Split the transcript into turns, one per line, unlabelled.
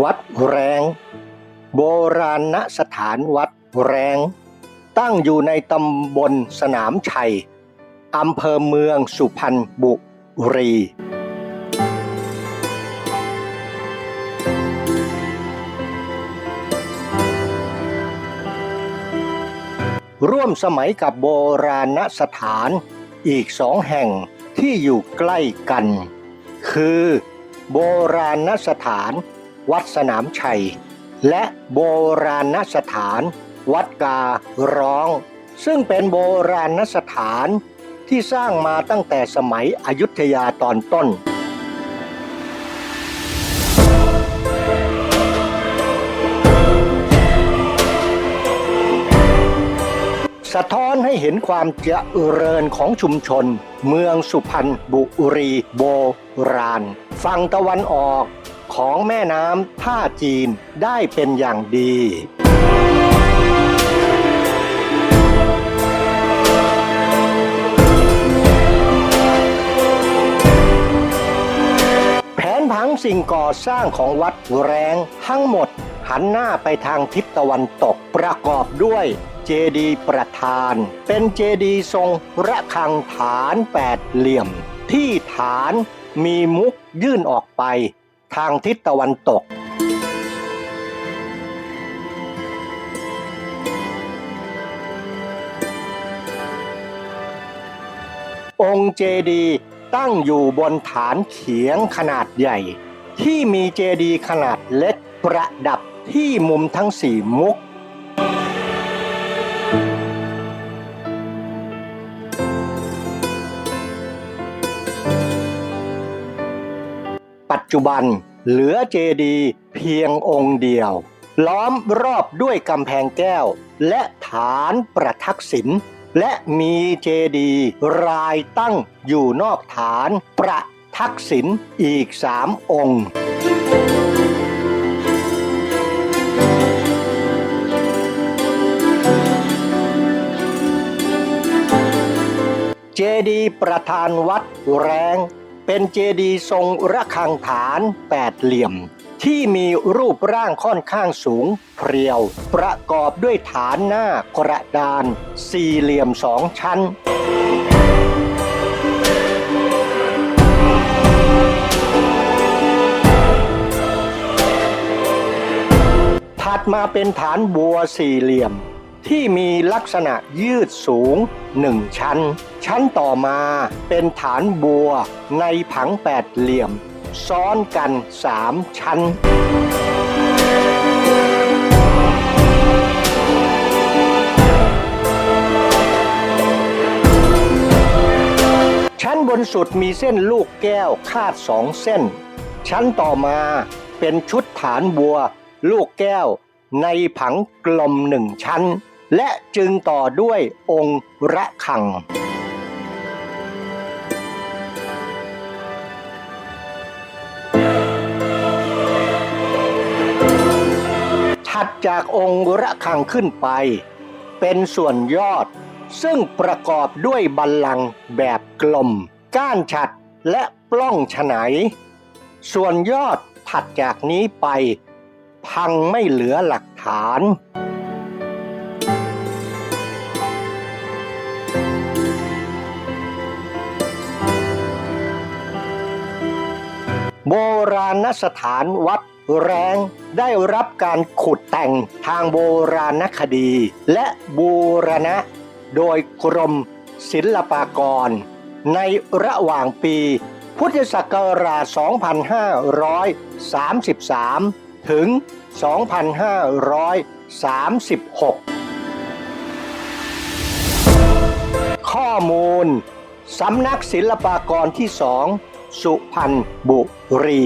วัดแรง โบราณสถานวัดแรง ตั้งอยู่ในตำบลสนามชัยอำเภอเมืองสุพรรณบุรี ร่วมสมัยกับโบราณสถานอีกสองแห่งที่อยู่ใกล้กัน คือ โบราณสถาน วัดสนามชัย และโบราณสถาน วัดการ้อง ซึ่งเป็นโบราณสถานที่สร้างมาตั้งแต่สมัยอยุธยาตอนต้นสะท้อนให้เห็นความเจริญของชุมชน เมืองสุพรรณบุรีโบราณ ฝั่งตะวันออก ของแม่น้ำท่าจีนได้เป็นอย่างดี แผนผังสิ่งก่อสร้างของวัดแรงทั้งหมดหันหน้าไปทางทิศตะวันตกประกอบด้วยเจดีย์ประธาน เป็นเจดีย์ทรงระฆังฐานแปดเหลี่ยม ที่ฐานมีมุกยื่นออกไป ทางทิศตะวันตก องค์เจดีตั้งอยู่บนฐานเขียงขนาดใหญ่ ที่มีเจดีขนาดเล็กประดับที่มุมทั้งสี่มุก จจุบัน เหลือเจดีย์เพียงองค์เดียว ล้อมรอบด้วยกำแพงแก้ว และฐานประทักษิณและมีเจดีย์รายตั้งอยู่นอกฐานประทักษิณอีกสามองค์เจดีย์ประธานวัดแรง เป็นเจดีย์ทรงระฆังฐานแปดเหลี่ยม ที่มีรูปร่างค่อนข้างสูงเพรียว ประกอบด้วยฐานหน้ากระดาน สี่เหลี่ยมสองชั้นถัดมาเป็นฐานบัวสี่เหลี่ยม ที่มีลักษณะยืดสูงหนึ่งชั้น ชั้นต่อมาเป็นฐานบัวในผังแปดเหลี่ยม ซ้อนกันสามชั้นชั้นบนสุดมีเส้นลูกแก้วคาดสองเส้น ชั้นต่อมาเป็นชุดฐานบัว ลูกแก้ว ในผังกลมหนึ่งชั้น และจึงต่อด้วยองค์ระฆัง ถัดจากองค์ระฆังขึ้นไป เป็นส่วนยอด ซึ่งประกอบด้วยบัลลังก์แบบกลม ก้านฉัดและปล้องฉไนส่วนยอดถัดจากนี้ไป พังไม่เหลือหลักฐาน โบราณสถานวัดแรงได้รับการขุดแต่งทางโบราณคดี และบูรณะ โดยกรมศิลปากร ในระหว่างปี พุทธศักราช 2533 ถึง 2536 ข้อมูลสำนักศิลปากรที่สอง สุพรรณบุรี